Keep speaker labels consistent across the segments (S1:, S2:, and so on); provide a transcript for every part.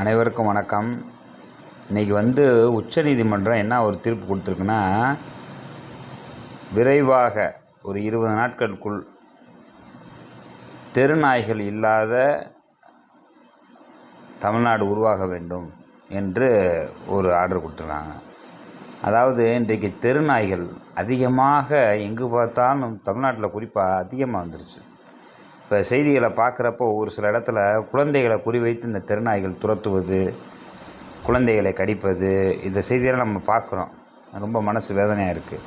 S1: அனைவருக்கும் வணக்கம். இன்றைக்கி வந்து உச்சநீதிமன்றம் என்ன ஒரு தீர்ப்பு கொடுத்துருக்குன்னா விரைவாக ஒரு இருபது நாட்களுக்குள் தெருநாய்கள் இல்லாத தமிழ்நாடு உருவாக வேண்டும் என்று ஒரு ஆர்டர் கொடுத்துருக்காங்க. அதாவது இன்றைக்கு தெருநாய்கள் அதிகமாக எங்கு பார்த்தாலும் தமிழ்நாட்டில் குறிப்பாக அதிகமாக வந்துருச்சு. இப்போ செய்திகளை பார்க்குறப்போ ஒரு சில இடத்துல குழந்தைகளை குறிவைத்து இந்த தெருநாய்கள் துரத்துவது குழந்தைகளை கடிப்பது இந்த செய்தியெல்லாம் நம்ம பார்க்குறோம். ரொம்ப மனசு வேதனையாக இருக்குது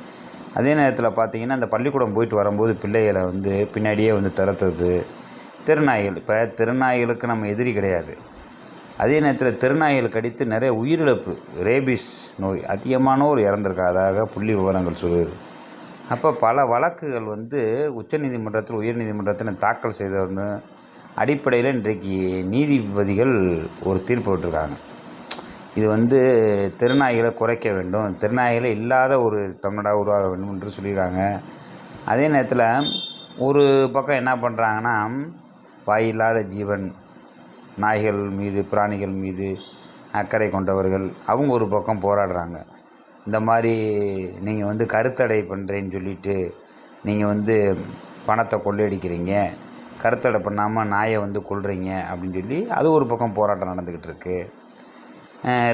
S1: அதே நேரத்தில் பார்த்தீங்கன்னா அந்த பள்ளிக்கூடம் போயிட்டு வரும்போது பிள்ளைகளை வந்து பின்னாடியே வந்து துரத்துறது திருநாய்கள் இப்போ திருநாய்களுக்கு நம்ம எதிரி கிடையாது. அதே நேரத்தில் திருநாய்கள் கடித்து நிறைய உயிரிழப்பு ரேபிஸ் நோய் அதிகமானோர் இறந்திருக்காதாக புள்ளி விவரங்கள் சொல்லுது. அப்போ பல வழக்குகள் வந்து உச்சநீதிமன்றத்தில் உயர்நீதிமன்றத்தில் தாக்கல் செய்தவர்னு அடிப்படையில் இன்றைக்கு நீதிபதிகள் ஒரு தீர்ப்பு விட்டுருக்காங்க. இது வந்து தெருநாய்களை குறைக்க வேண்டும். திருநாய்களை இல்லாத ஒரு தமிழ்நாடாக உருவாக வேண்டும் என்று சொல்லியிருக்காங்க. அதே நேரத்தில் ஒரு பக்கம் என்ன பண்ணுறாங்கன்னா வாயில்லாத ஜீவன் நாய்கள் மீது பிராணிகள் மீது அக்கறை கொண்டவர்கள் அவங்க ஒரு பக்கம் போராடுறாங்க. இந்த மாதிரி நீங்கள் வந்து கருத்தடை பண்ணுறேன்னு சொல்லிட்டு நீங்கள் வந்து பணத்தை கொள்ளையடிக்கிறீங்க. கருத்தடை பண்ணாமல் நாயை வந்து கொள்றீங்க அப்படின்னு சொல்லி அது ஒரு பக்கம் போராட்டம் நடந்துக்கிட்டு இருக்கு.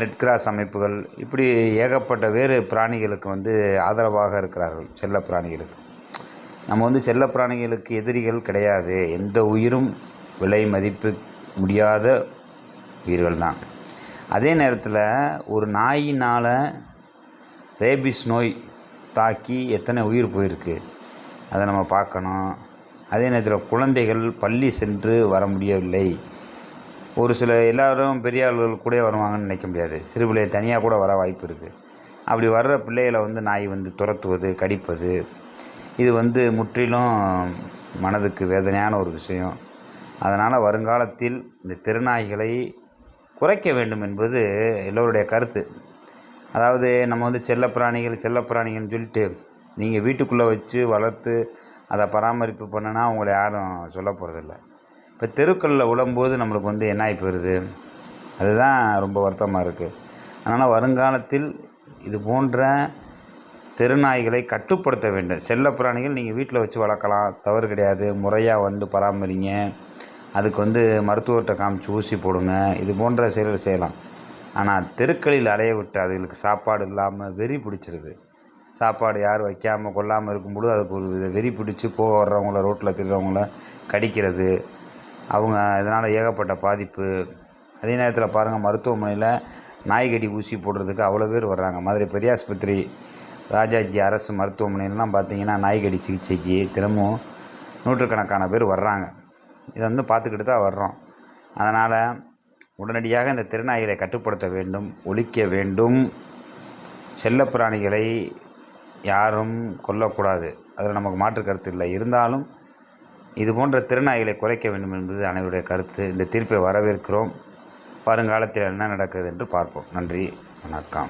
S1: ரெட் கிராஸ் அமைப்புகள் இப்படி ஏகப்பட்ட வேறு பிராணிகளுக்கு வந்து ஆதரவாக இருக்கிறார்கள் செல்ல பிராணிகளுக்கு. நம்ம வந்து செல்ல பிராணிகளுக்கு எதிரிகள் கிடையாது. எந்த உயிரும் விலை மதிப்பு முடியாத உயிர்கள் தான் அதே நேரத்தில் ஒரு நாயினால் ரேபிஸ் நோய் தாக்கி எத்தனை உயிர் போயிருக்கு அதை நம்ம பார்க்கணும். அதே நேரத்தில் குழந்தைகள் பள்ளி சென்று வர முடியவில்லை. ஒரு சில எல்லோரும் பெரிய ஆள்கள் கூட வருவாங்கன்னு நினைக்க முடியாது. சிறு பிள்ளை தனியாக கூட வர வாய்ப்பு இருக்குது அப்படி வர்ற பிள்ளைகளை வந்து நாய் வந்து துரத்துவது கடிப்பது இது வந்து முற்றிலும் மனதுக்கு வேதனையான ஒரு விஷயம். அதனால் வருங்காலத்தில் இந்த திருநாய்களை குறைக்க வேண்டும் என்பது எல்லோருடைய கருத்து. அதாவது நம்ம வந்து செல்லப்பிராணிகள் செல்லப்பிராணிகள்னு சொல்லிட்டு நீங்கள் வீட்டுக்குள்ளே வச்சு வளர்த்து அதை பராமரிப்பு பண்ணுனா அவங்களை யாரும் சொல்ல போகிறதில்ல இப்போ தெருக்களில் விழும்போது நம்மளுக்கு வந்து என்ன ஆகி போயிடுது அதுதான் ரொம்ப வருத்தமாக இருக்குது அதனால் வருங்காலத்தில் இது போன்ற தெருநாய்களை கட்டுப்படுத்த வேண்டும். செல்லப்பிராணிகள் நீங்கள் வீட்டில் வச்சு வளர்க்கலாம். தவறு கிடையாது. முறையாக வந்து பராமரிங்க. அதுக்கு வந்து மருத்துவர்கிட்ட காமிச்சு ஊசி போடுங்க. இது போன்ற செயல்கள் செய்யலாம். ஆனால் தெருக்களில் அலைய விட்டு அதுகளுக்கு சாப்பாடு இல்லாமல் வெறி பிடிச்சிருது. சாப்பாடு யார் வைக்காமல் கொள்ளாமல் இருக்கும்பொழுது அதுக்கு ஒரு வித வெறி பிடிச்சி போக வர்றவங்கள ரோட்டில் திரிறவங்கள கடிக்கிறது. அவங்க இதனால் ஏகப்பட்ட பாதிப்பு. அதே நேரத்தில் பாருங்கள் மருத்துவமனையில் நாய்கடி ஊசி போடுறதுக்கு அவ்வளோ பேர் வர்றாங்க. மதுரை பெரியாஸ்பத்திரி ராஜாஜி அரசு மருத்துவமனையிலலாம் பார்த்தீங்கன்னா நாய்கடி சிகிச்சைக்கு தினமும் நூற்றுக்கணக்கான பேர் வர்றாங்க. இதை வந்து பார்த்துக்கிட்டு தான் வர்றோம். அதனால் உடனடியாக இந்த திருநாய்களை கட்டுப்படுத்த வேண்டும் ஒழிக்க வேண்டும். செல்லப்பிராணிகளை யாரும் கொல்லக்கூடாது. அதில் நமக்கு மாற்று கருத்து இல்லை. இருந்தாலும் இது போன்ற திருநாய்களை குறைக்க வேண்டும் என்பது அனைவருடைய கருத்து. இந்த தீர்ப்பை வரவேற்கிறோம். வருங்காலத்தில் என்ன நடக்குது என்று பார்ப்போம். நன்றி. வணக்கம்.